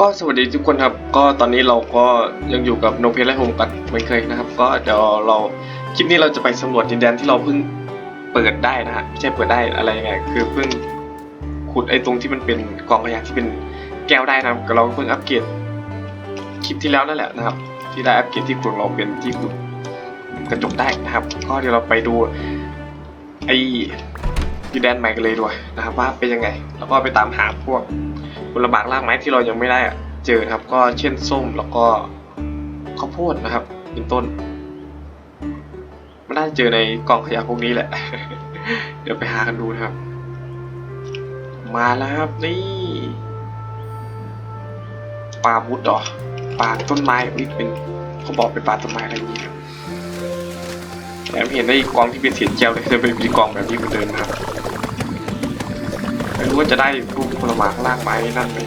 ก็สวัสดีทุกคนครับ ก็ตอนนี้เราก็ยังอยู่กับโนเพลและโฮมกันเหมือนเคยนะครับ ก็เดี๋ยวเราคลิปนี้เราจะไปสำรวจดินแดนที่เราเพิ่งเปิดได้นะฮะไม่ใช่เปิดได้อะไรยังไงคือเพิ่งขุดไอ้ตรงที่มันเป็นกองขยะที่เป็นแก้วได้นะครับเราเพิ่งอัปเกรดคลิปที่แล้วนั่นแหละนะครับ ที่ได้อัปเกรดที่ขุดเราเป็นที่ขุดกระจกได้นะครับ ก็เดี๋ยวเราไปดูไอ้ดินแดนใหม่กันเลยดีกว่านะครับ ว่าเป็นยังไง แล้วก็ไปตามหาพวก ผลหมากรากไม้ที่เรายังไม่ได้เจอครับ ก็เช่นส้มแล้วก็ข้าวโพดนะครับเป็นต้นมันน่าจะเจอในกล่องขยะพวกนี้แหละ เดี๋ยวไปหากันดูนะครับ มาแล้วครับนี่ปลามุดหรอปลาต้นไม้อุ๊ยเป็นเขาบอกเป็นปลาต้นไม้อะไรอย่างนี้ครับแถมเห็นได้อีกกองที่เป็นเศษแก้วเลยจะเป็นอีกกองแบบนี้เหมือนเดิมนครับ ไม่รู้ว่าจะได้พวกผลไม้ล่างไม้นั่นไหม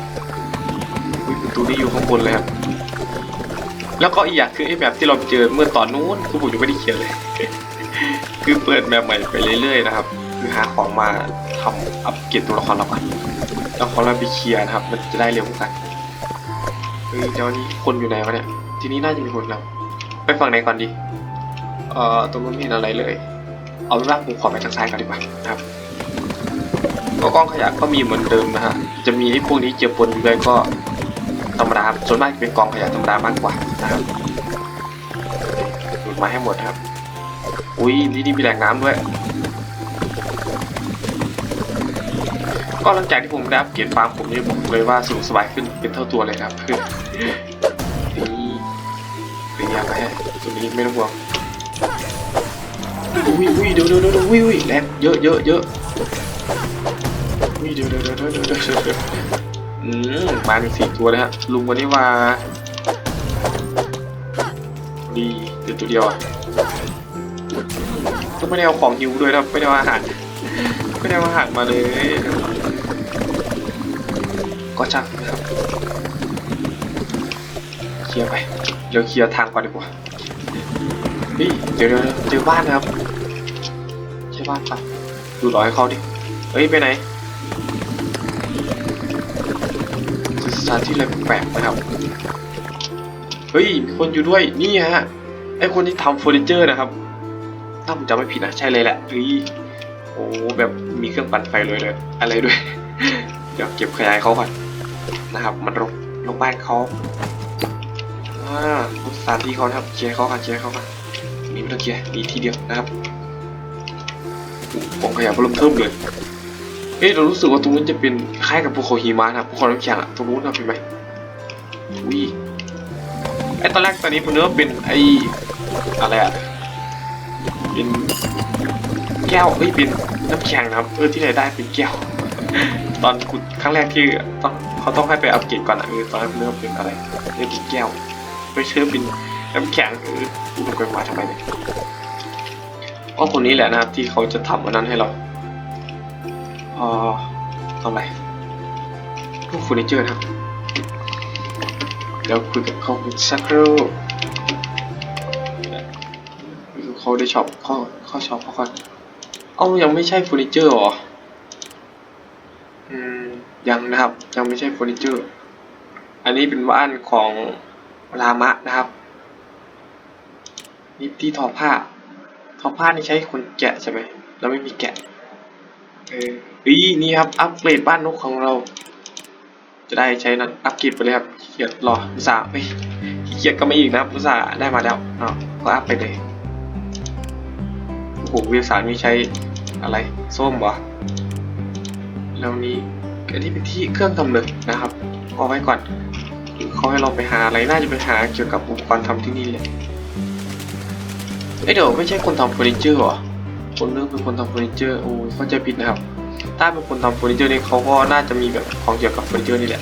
อุ๊ยประตูนี้อยู่ข้างบนเลยครับ แล้วก็อีกอย่างคือไอ้แบบที่เราเจอเมื่อตอนนู้นคือผมยังไม่ได้เขียนเลย คือเปิดแบบใหม่ไปเรื่อยๆนะครับ คือหาของมาทำอัปเกรดตัวละครเราก่อนแล้วของเราไปเคลียร์นะครับ มันจะได้เร็วกันเฮ้ยเดี๋ยวนี้คนอยู่ไหนวะเนี่ย ทีนี้น่าจะมีคนแล้วไปฝั่งไหนก่อนดี เอ่อตรงนู้นไม่เห็นอะไรเลย เอาเป็นว่าผมขอไปทางซ้ายก่อนดีกว่านะครับ ก็กล้องขยะก็มีเหมือนเดิมนะฮะ จะมีไอ้พวกนี้เจือปนอยู่ด้วยก็ธรรมดาส่วนมากเป็นกองขยะธรรมดามากกว่านะครับดูดมาให้หมดครับ อุ้ยนี่นี่มีแหล่งน้ำด้วย ก็หลังจากที่ผมได้อัปเกรดฟาร์มผมนี่บอกเลยว่าสะดวกสบายขึ้นเป็นเท่าตัวเลยครับคือนี่เป็นยังไงตัวนี้ไม่ต้องห่วงอุ้ยอุ้ยเดี๋ยวเดี๋ยวเดี๋ยวอุ้ยอุ้ยแรงเยอะเยอะเยอะ นี่เดี๋ยวเดี๋ยวเดี๋ยวเดี๋ยวเดี๋ยวเดี๋ยวอืมมาเป็นสี่ตัวเลยฮะลุงวันนี้ว่าดีเดี๋ยวตัวเดียวอะก็ไม่ได้เอาของฮิวด้วยนะไม่ได้เอาอาหารไม่ได้เอาอาหารมาเลย ก็ช่างนะครับเคลียร์ไปเดี๋ยวเคลียร์ทางก่อนดีกว่าเฮ้ยเดี๋ยวเดี๋ยวเจอบ้านนะครับใช่บ้านปะดูรอยให้เขาดิเฮ้ยไปไหน ถานที่อะไรแปลกๆนะครับ เฮ้ยมีคนอยู่ด้วยนี่ฮะไอคนที่ทำเฟอร์นิเจอร์นะครับถ้าผมจำไม่ผิดนะใช่เลยแหละเฮ้ยโอ้แบบมีเครื่องปั่นไฟเลยเลยอะไรด้วย เดี๋ยวเก็บขยายเขาก่อนนะครับ มันรกรกบ้านเขาอ่าสถานที่เขานะครับเคลียร์เขาค่ะเคลียร์เขาค่ะมีไม่ต้องเคลียร์มีทีเดียวนะครับกองขยะเริ่มเทิมเลย เอ๊ะเรารู้สึกว่าตรงนู้นจะเป็นคล้ายกับภูเขาหิมะนะภูเขาน้ำแข็งอะตรงนู้นนะเป็นไหมอุ้ยไอตอนแรกตอนนี้ผมนึกว่าเป็นไออะไรอะเป็นแก้วเฮ้ยเป็นน้ำแข็งนะครับเออที่ไหนได้เป็นแก้ว ตอนขุดครั้งแรกที่ต้องเขาต้องให้ไปอัปเกรดก่อนอะเออตอนแรกผมนึกว่าเป็นอะไรเรียกเป็นแก้วไม่เชื่อเป็นน้ำแข็งเออพูดลงไปมาทำไมเนี่ยก็คนนี้แหละนะครับที่เขาจะทำอันนั้นให้เรา อ๋อทำไรพวกเฟอร์นิเจอร์นะครับเดี๋ยวคุยกับเขาสักครู่เขาได้ช็อปเขาเขาช็อปเขาก่อนเอ้ายังไม่ใช่เฟอร์นิเจอร์หรออืมยังนะครับยังไม่ใช่เฟอร์นิเจอร์ อันนี้เป็นบ้านของรามะนะครับนี่ที่ทอผ้าทอผ้านี่ใช้คนแกะใช่ไหมแล้วไม่มีแกะเออ อีนี่ครับอัปเกรดบ้านนกของเรา จะได้ใช้นั้นอัปเกรดไปเลยครับเกียจรออุตส่าห์เฮเกียจก็ไม่อีกนะครับอุตส่าห์ได้มาแล้วเนาะก็อัพไปเลยโอ้โหวิทยาศาสตร์มีใช้อะไรส้มวะแล้วนี้อันนี้เป็นที่เครื่องทำเลยนะครับเอาไว้ก่อนเขาให้เราไปหาอะไรน่าจะไปหาเกี่ยวกับอุปกรณ์ทำที่นี่เลยเอ้เดี๋ยวไม่ใช่คนทำเฟอร์นิเจอร์หรอคนเรื่องเป็นคนทำเฟอร์นิเจอร์โอ้ยเข้าใจผิดนะครับ ถ้าเป็นคนทำเฟอร์นิเจอร์นี่เขาก็น่าจะมีแบบของเกี่ยวกับเฟอร์นิเจอร์นี่แหละ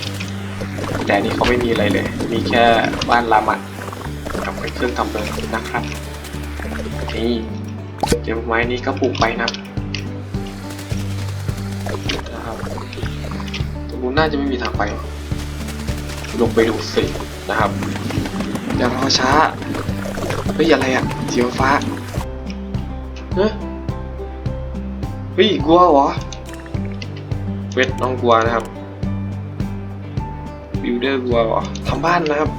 แต่นี่เขาไม่มีอะไรเลย มีแค่บ้านรามันกับเครื่องทำเลยนะครับ นี่เดี๋ยวไม้นี้ก็ปลูกไปนะครับนะครับตรงนู้นน่าจะไม่มีทางไปหรอกลงไปดูสินะครับอย่ารอช้า เฮ้ยอะไรอะสีฟ้า เฮ้ย เฮ้ยกลัวเหรอ วทน้องกัวนะครับบิลเดอร์วัวทำบ้านนะครับ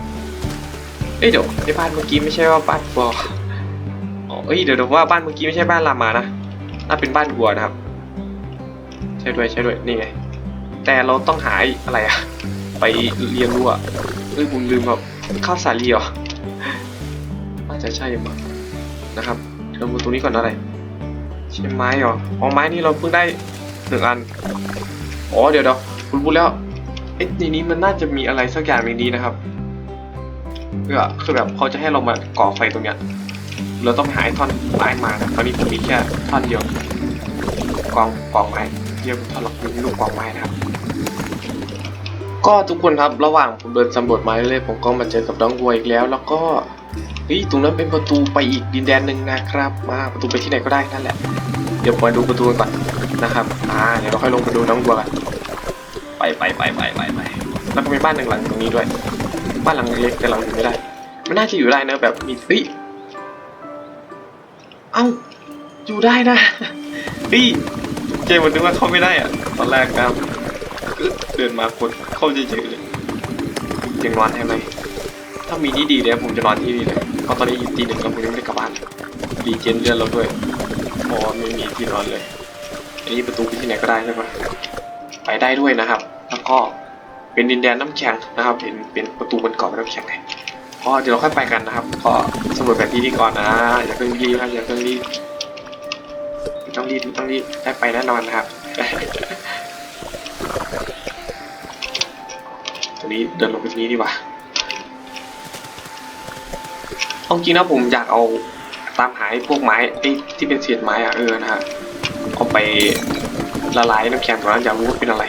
เอ้ยเดี๋ยวในบ้านเมื่อกี้ไม่ใช่ว่าบ้านวัวอ๋อเอ้ยเดี๋ยวเดี๋ยวว่าบ้านเมื่อกี้ไม่ใช่บ้านลามานะน่าเป็นบ้านวัวนะครับ ใช่ด้วยใช่ด้วยนี่ไงแต่เราต้องหายอะไรอะไปเรียนรู้อะเอ้ยผมลืมแบบข้าวสาลีเหรอน่าจะใช่มั้งนะครับเราดูตรงนี้ก่อนอะไรใช่ไม้เหรออ๋อไม้นี่เราเพิ่งได้หนึ่งอัน อ๋อเดี๋ยวเดี๋ยวคุณพูดแล้วเอ๊ะในนี้มันน่าจะมีอะไรสักอย่างในนี้นะครับเพื่อคือแบบเขาจะให้เรามาก่อไฟตรงเนี้ยเราต้องไปหาไอ้ท่อนไม้มานะตอนนี้ผมมีแค่ท่อนเดียวกองกองไม้เรียกท่อนหลักมีลูกกองไม้นะครับ ก็ทุกคนครับระหว่างผมเดินสำรวจไม้เรื่อยผมก็มาเจอกับน้องวัวอีกแล้ว แล้วก็เฮ้ยตรงนั้นเป็นประตูไปอีกดินแดนหนึ่งนะครับ มาประตูไปที่ไหนก็ได้นั่นแหละ เดี๋ยวมาดูประตูกันก่อน นะครับ อ่า เดี๋ยวเราค่อยลงไปดูน้องวัวกันไปไปไปไปไปไปแล้วก็มีบ้านหนึ่งหลังตรงนี้ด้วย บ้านหลังเล็กแต่เราอยู่ไม่ได้ มันน่าจะอยู่ได้นะแบบมีเฮ้ยเอ้า อยู่ได้นะเฮ้ยเจมันนึกว่าเข้าไม่ได้อะตอนแรกนะครับเดินมากดเข้าเฉยๆเลยยังนอนได้ไหมถ้ามีนี่ดีเลยผมจะนอนที่นี่เลยเพราะตอนนี้อยู่ตีหนึ่งแล้วผมยังไม่ได้กลับบ้านดีเจนเลื่อนเราด้วยพอไม่มีที่นอนเลย อันนี้ประตูไปที่ไหนก็ได้ใช่ปะไปได้ด้วยนะครับ แล้วก็เป็นดินแดนน้ำแข็งนะครับเห็นเป็นประตูบนเกาะน้ำแข็งเลยพอเดี๋ยวเราค่อยไปกันนะครับ ก็สำรวจแบบที่นี่ก่อนนะอย่าเพิ่งรีบครับอย่าเพิ่งรีบต้องรีบต้องรีบได้ไปแน่นอนนะครับตรงนี้เดินลงไปตรงนี้ดีกว่าเอาจริงนะผมอยากเอาตามหาพวกไม้ที่เป็นเศษไม้อะเออนะฮะ เอาไปละลายน้ำแข็งตรงนั้นอยากรู้ว่าเป็นอะไร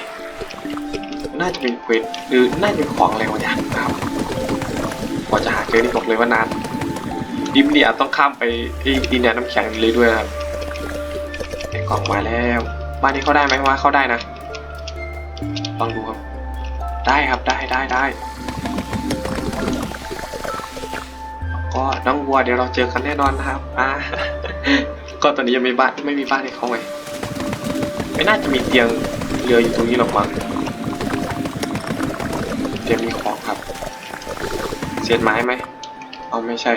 น่าจะเป็นเควสหรือน่าจะเป็นของอะไรบางอย่างนะครับกว่าจะหาเจอนี่บอกเลยว่านานดิมเดียต้องข้ามไปไอ้ดินแดนน้ำแข็งเลยด้วยครับไอ้กล่องมาแล้ว บ้านนี้เข้าได้ไหมว่าเข้าได้นะลองดูครับ ได้ครับได้ได้ได้ก็น้องวัวเดี๋ยวเราเจอกันแน่นอนนะครับอ่าก็ตอนนี้ยังไม่บ้านไม่มีบ้านให้เขาไง ไม่น่าจะมีเตียงเรืออยู่ตรงนี้หรอกมั้งเตียงมีของครับ เศษไม้ไหม เอาไม่ใช่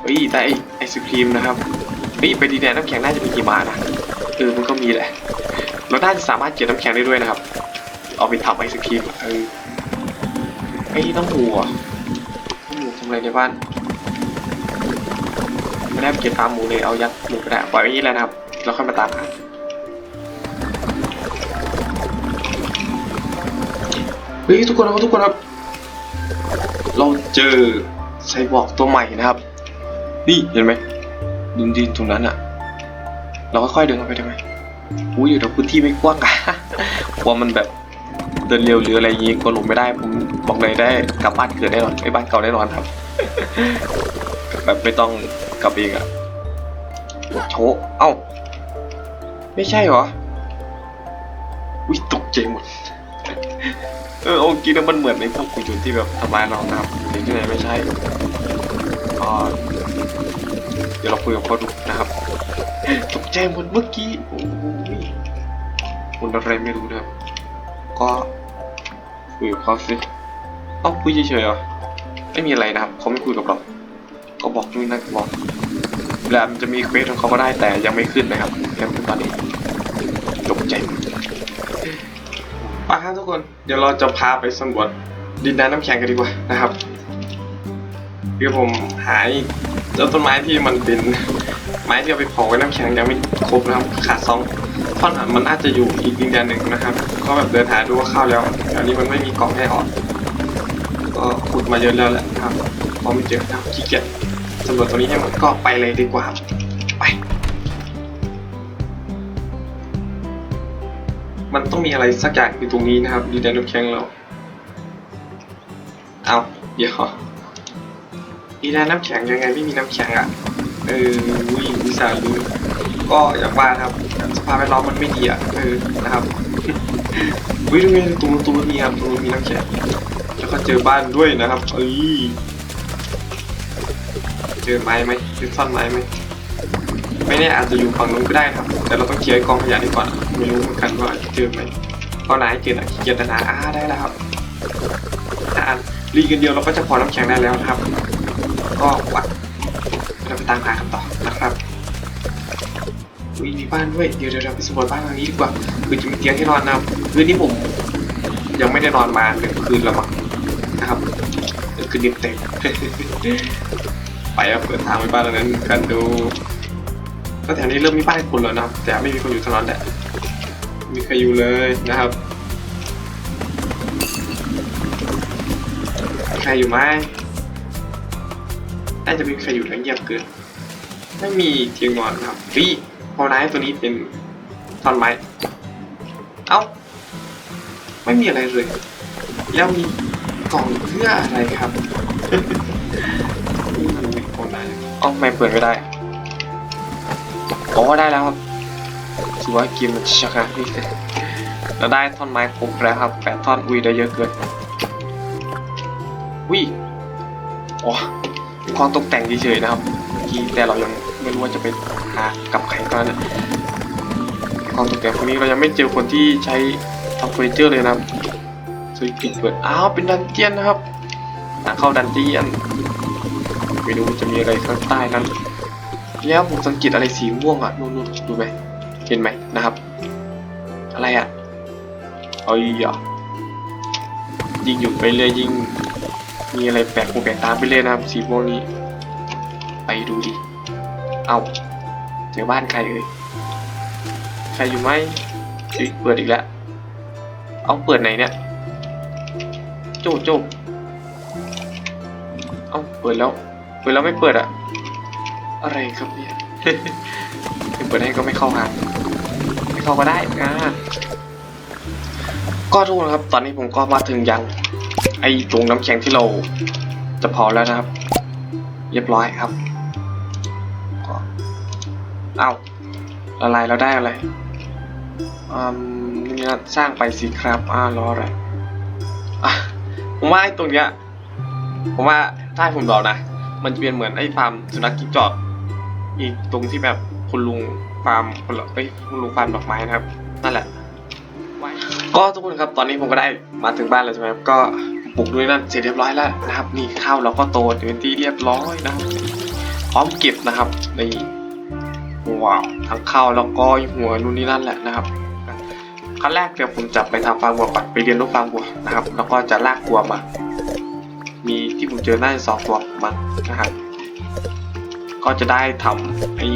เฮ้ยได้ไอไอศครีมนะครับเฮ้ยไปดีแดนน้ำแข็งน่าจะมีกี่บาทนะเออมันก็มีแหละเราน่าจะสามารถเก็บน้ำแข็งได้ด้วยนะครับ เอาไปทำไอศครีมเออไอ้น้องหมูอะน้องหมูทำอะไรในบ้านไม่ได้ไปเก็บฟาร์มหมูเลยเอายัดหมูก็ได้ปล่อยไว้อย่างนี้แหละนะครับแล้วค่อยมาตามหา เฮ้ยทุกคนครับทุกคนครับ เราเจอไซบอร์กตัวใหม่นะครับ นี่เห็นไหมดินดินตรงนั้นอะเราค่อยๆเดินเข้าไปได้ไหมอุ้ยเดี๋ยวพื้นที่ไม่กว้างอะกลัวมันแบบเดินเร็วหรืออะไรอย่างงี้ก็หลงไม่ได้ผมบอกเลยได้กลับบ้านเกิดแน่นอนไอ้บ้านเก่าแน่นอนครับ แบบไม่ต้องกลับเองอะโชว์เอ้า ไม่ใช่เหรอ อุ้ยตกใจหมด เออโอเคนะมันเหมือนในพวกกุยจุนที่แบบทำลายเรานะครับแต่ที่ไหนไม่ใช่อ่าเดี๋ยวเราคุยกับเขาดูนะครับตกใจหมดเมื่อกี้โอ้ยคนอะไรไม่รู้นะครับ ก็คุยกับเขาสิเอ้าคุยเฉยๆเหรอไม่มีอะไรนะครับเขาไม่คุยกับเราก็บอกนู่นนั่นบอกแล้วมันจะมีเควสของเขาก็ได้แต่ยังไม่ขึ้นนะครับยังไม่ตอนนี้ ปครับทุกคน เดี๋ยวเราจะพาไปสำรวจดินแดนน้ำแข็งกันดีกว่านะครับ คือผมหายเจ้าต้นไม้ที่มันเป็นไม้ที่เอาไปเผาไว้น้ำแข็งยังไม่ครบนะครับ ขาดสองท่อนมันอาจะอยู่อีกดินแดนหนึ่งนะครับ ก็แบบเดินหาดูว่าเข้าแล้วตอันนี้มันไม่มีกล่องให้ออกก็ขุดมาเยอะแล้วแหละครับพอไม่เจอครับขี้เกียจสำรวจตัวนี้ให้หมดก็ไปเลยดีกว่า มันต้องมีอะไรสักอย่างอยู่ตรงนี้นะครับดินแดนน้ำแข็งเราเอาเดี๋ยวดินแดนน้ำแข็งยังไงไม่มีน้ำแข็งอะเออวิวิสารู้ก็อย่างว่านะครับสภาพแวดล้อมมันไม่ดีอะเออนะครับวิตรงนี้ตรงนู้นตรงนู้นมีครับตรงนู้นมีน้ำแข็งแล้วก็เจอบ้านด้วยนะครับเอ้ยเจอไม้ไหมเจอซ่อนไม้ไหมไม่แน่อาจจะอยู่ฝั่งนู้นก็ได้ครับ แต่เราต้องเคลียร์กองขยะดีกว่า ไม่รู้เหมือนกันว่าจะเจอไหมเพราะนายเจออะขี้เกียจนาอาได้แล้วครับอ่านรีกันเดียวเราก็จะพอน้ำแข็งได้แล้วนะครับ ก็วัดเราไปตามหาคำตอบนะครับอุ๊ยมีบ้านด้วยเดี๋ยวเดี๋ยวเราไปสำรวจบ้านหลังนี้ดีกว่าคือจะมีเตียงให้นอนนะครับคืนนี้ผม ยังไม่ได้นอนมาหนึ่งคืนแล้วมั้งนะครับคืนเดียวเต็มไปแล้วเปิดทางไปบ้านหลังนั้นกันดูก็แถวนี้เริ่มมีบ้านคนแล้วนะแต่ไม่มีคนอยู่เท่านั้นแหละ มีใครอยู่เลยนะครับมีใครอยู่ไหมน่าจะมีใครอยู่ทั้งเงียบเกินไม่มีเตียงนอนนะครับฟีพอไนท์ตัวนี้เป็นท่อนไม้ เอ้า ไม่มีอะไรเลย แล้วมีกล่องเพื่ออะไรครับอืมโคนไหนอ๋อไม่เปิดไม่ได้โอ้ได้แล้วครับ ถือว่าเกมมันชักนะพี่เราได้ท่อนไม้ครบแล้วครับแปดท่อนอุ้ยได้เยอะเกินวิโอ้ของตกแต่งเฉยๆนะครับเมื่อกี้แต่เรายังไม่รู้ว่าจะไปหากับใครตอนนั้นของตกแต่งพวกนี้เรายังไม่เจอคนที่ใช้ทำเฟอร์นิเจอร์เลยนะครับซื้อปิดเปิดอ้าวเป็นดันเจียนนะครับทาเข้าดันเจียนไม่รู้จะมีอะไรข้างใต้นั้นแล้วผมสังเกตอะไรสีม่วงอะนู่นๆดูไหม ห็นไหมนะครับ อะไรอะเอ้ยอะยิงอยู่ไปเรื่อยยิงมีอะไรแปลกหูแปลกตามไปเลยนะครับ สีม่วงนี้ ไปดูดิ เอาเจอบ้านใครเอ่ยใครอยู่ไหมเฮ้ยเปิดอีกแล้ว เอาเปิดไหนเนี่ย โจ้โจ้เอาเปิดแล้ว เปิดแล้วไม่เปิดอะอะไรครับเนี่ย เปิดให้ก็ไม่เข้าหาไม่เข้าก็ได้อ่าก็ทุกคนครับ ตอนนี้ผมก็มาถึงยัง ไอ้ตรงน้ำแข็งที่เราจะเผาแล้วนะครับ เรียบร้อยครับเอ้าละลายเราได้อะไรอืมนี่นะสร้างไปสิครับอ้ารออะไรอะผมว่าไอ้ตรงเนี้ยผมว่าถ้าให้ผมเดานะ มันจะเป็นเหมือนไอ้ฟาร์มสุนัขจิ้งจอก อีกตรงที่แบบคุณลุงฟาร์มคนละเอ้ยคุณลุงฟาร์มดอกไม้นะครับ นั่นแหละ ก็ทุกคนครับตอนนี้ผมก็ได้มาถึงบ้านแล้วใช่ไหมครับก็ปลูกด้วยนั่นเสร็จเรียบร้อยแล้วนะครับ นี่ข้าวเราก็โตเป็นที่เรียบร้อยนะครับพร้อมเก็บนะครับนี่ว้าวทั้งข้าวแล้วก็หัวนู่นนี่นั่นแหละนะครับขั้นแรกเดี๋ยวผมจะไปทำฟาร์มวัวก่อนไปเรียนรู้ฟาร์มวัวนะครับ แล้วก็จะลากวัวมา มีที่ผมเจอน่าจะสองตัวมันนะครับ ก็จะได้ทำไอ้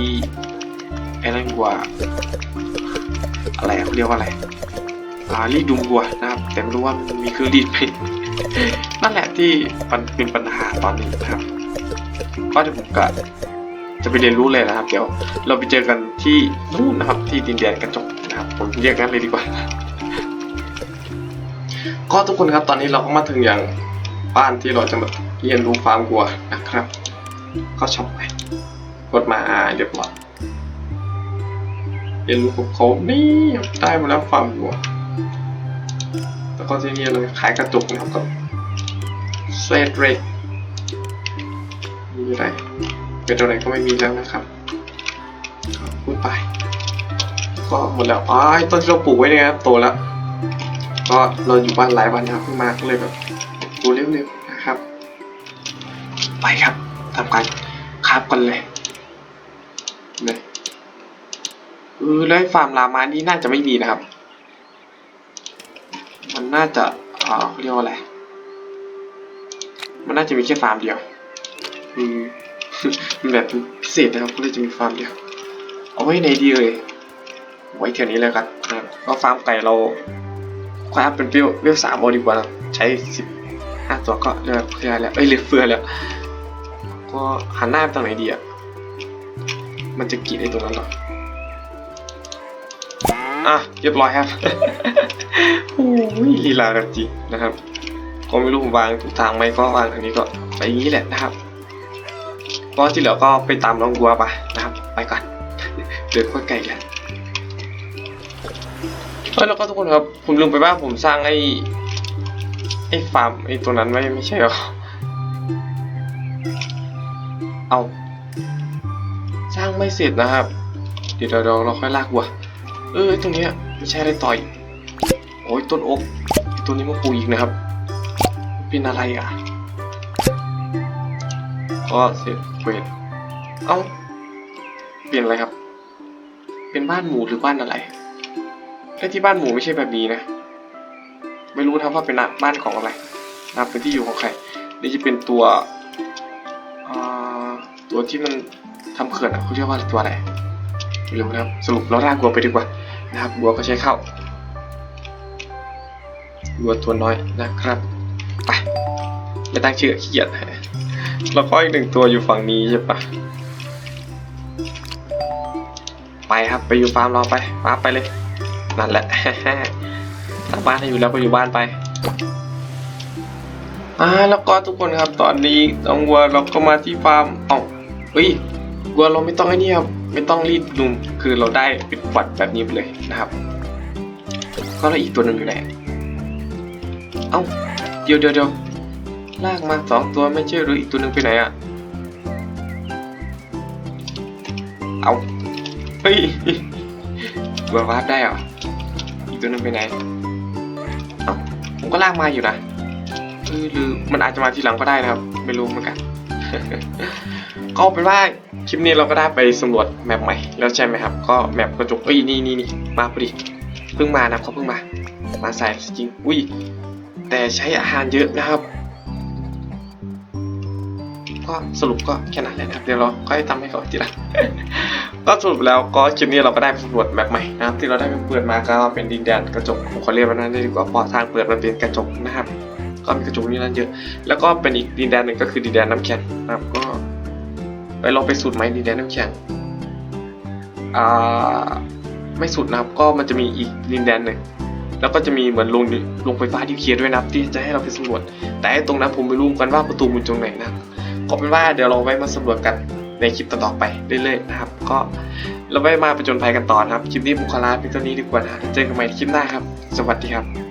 ไอ้นั่นวัวอะไรเขาเรียกว่าอะไรอ่ารีดดุมวัวนะครับ แต่ไม่รู้ว่ามันมีเครื่องรีดไหมนั่นแหละที่มันเป็นปัญหาตอนนี้นะครับ ก็เดี๋ยวผมก็จะไปเรียนรู้เลยนะครับ เดี๋ยวเราไปเจอกันที่นู่นนะครับ ที่ดินแดนกระจกนะครับ ผมเรียกงั้นเลยดีกว่าก็ทุกคนครับตอนนี้เราก็มาถึงอย่างบ้านที่เราจะมาเรียนรู้ฟาร์มวัวนะครับ ก็ชอบไป ดมาเรียบร้อยเรียนรู้กับเขานี่ได้มาแล้วฟาร์มวัวแล้วก็ที่นี่เลยขายกระจุกนะครับกับเซตเรกมีอะไรเป็นตัวไหนก็ไม่มีแล้วนะครับพูดไป ก็หมดแล้วอ๋อต้นที่เราปลูกไว้เนี่ยครับโตแล้วก็เราอยู่บ้านหลายวันนะครับเพิ่งมาก็เลยแบบโตเร็วๆนะครับ ไปครับทำการคาบกันเลยเออแล้วไอ้ฟาร์มลามานี่น่าจะไม่มีนะครับ มันน่าจะอ่าเรียกว่าอะไร มันน่าจะมีแค่ฟาร์มเดียว อืมมันแบบพิเศษนะครับก็เลยจะมีฟาร์มเดียว เอาไว้ในดีเลยไว้แถวนี้เลยครับก็ฟาร์มไก่เราคว้าเป็นเปี้ยวเปรี้ยวสามโอดีกว่าใช้สิบห้าตัวก็เลือกเฟือแล้วเอ้ยเลือเฟือแล้ว ก็หันหน้าไปทางไหนดีอะมันจะกีดไอ้ตรงนั้นหรอ อะเรียบร้อยครับโอ้ยลีลากันจริงนะครับ ก็ไม่รู้ผมวางถูกทางไหมก็วางอันนี้ก็ไปอย่างนี้แหละนะครับก็ที่เหลือก็ไปตามน้องวัวไปนะครับ ไปก่อนเดินค่อยไกลกันเออแล้วก็ทุกคนครับ ผมลืมไปว่าผมสร้างไอ้ไอ้ฟาร์มไอ้ตัวนั้นไว้ไม่ใช่หรอเอา สร้างไม่เสร็จนะครับ เดี๋ยวเดี๋ยวเราค่อยลากวัว เออตรงเนี้ยไม่ใช่อะไรต่อยโอ้ยต้นอกตัวนี้มาปลูกอีกนะครับ เป็นอะไรอะก็เสร็จเวทเอ้าเปลี่ยนอะไรครับ เป็นบ้านหมูหรือบ้านอะไรไอ้ที่บ้านหมูไม่ใช่แบบนี้นะ ไม่รู้นะว่าเป็นบ้านของอะไรนับเป็นที่อยู่ของใครนี่จะเป็นตัวอ่าตัวที่มันทำเขื่อนอะเขาเรียกว่าตัวอะไรไม่รู้นะสรุปเราลากวัวไปดีกว่า นะครับวัวก็ใช้เข้าวัวตัวน้อยนะครับไปไม่ตั้งชื่อขี้เกียจแล้วก็อีกหนึ่งตัวอยู่ฝั่งนี้ใช่ปะไปครับไปอยู่ฟาร์มเราไปฟาร์มไปเลยนั่นแหละทางบ้านให้อยู่แล้วก็อยู่บ้านไปอ่าแล้วก็ทุกคนครับตอนนี้น้องวัวเราก็มาที่ฟาร์มเอ้าเฮ้ยวัวเราไม่ต้องไอ้นี่ครับ ไม่ต้องรีดนุ่มคือเราได้ปิดฝัดแบบนี้ไปเลยนะครับ ก็แล้วอีกตัวหนึ่งอยู่ไหนเอ้าเดี๋ยวเดี๋ยวเดี๋ยวลากมาสองตัวไม่ใช่หรืออีกตัวหนึ่งไปไหนอะเอาเฮ้ยวัววาร์ปได้เหรออีกตัวหนึ่งไปไหนเอ้าผมก็ลากมาอยู่นะหรือมันอาจจะมาทีหลังก็ได้นะครับ ไม่รู้เหมือนกันก็เป็นว่า คลิปนี้เราก็ได้ไปสำรวจแมปใหม่ แล้วใช่ไหมครับ ก็แมปกระจกเอ้ยนี่นี่นี่มาพอดีเพิ่งมานะเขาเพิ่งมา มาใส่จริงอุ้ยแต่ใช้อาหารเยอะนะครับ ก็สรุปก็แค่นั้นแหละนะครับเดี๋ยวเราค่อยทำให้เขาทีลังก็สรุปแล้วก็คลิปนี้เราก็ได้ไปสำรวจแมปใหม่นะครับที่เราได้ไปเปิดมาก็เป็นดินแดนกระจกผมขอเรียกมันนั้นได้ดีกว่าเพราะทางเปิดมันเป็นกระจกนะครับก็มีกระจกนี่นั่นเยอะ แล้วก็เป็นอีกดินแดนหนึ่งก็คือดินแดนน้ำแข็งนะครับก็ ลองไปสูตรไหมดินแดนน้ำแข็งอ่าไม่สุดนะครับ ก็มันจะมีอีกดินแดนหนึ่งแล้วก็จะมีเหมือนลงลงไฟฟ้าดิวเคลียร์ด้วยนะที่จะให้เราไปสำรวจ แต่ตรงนั้นผมไม่รู้กันว่าประตูมันตรงไหนนะก็เป็นว่าเดี๋ยวเราไว้มาสำรวจกันในคลิปต่อๆไปเรื่อยๆนะครับ ก็เราไว้มาประจนภัยกันต่อนะครับ คลิปนี้ผมขอลาเพียงเท่านี้ดีกว่านะเจอกันใหม่คลิปหน้าครับ สวัสดีครับ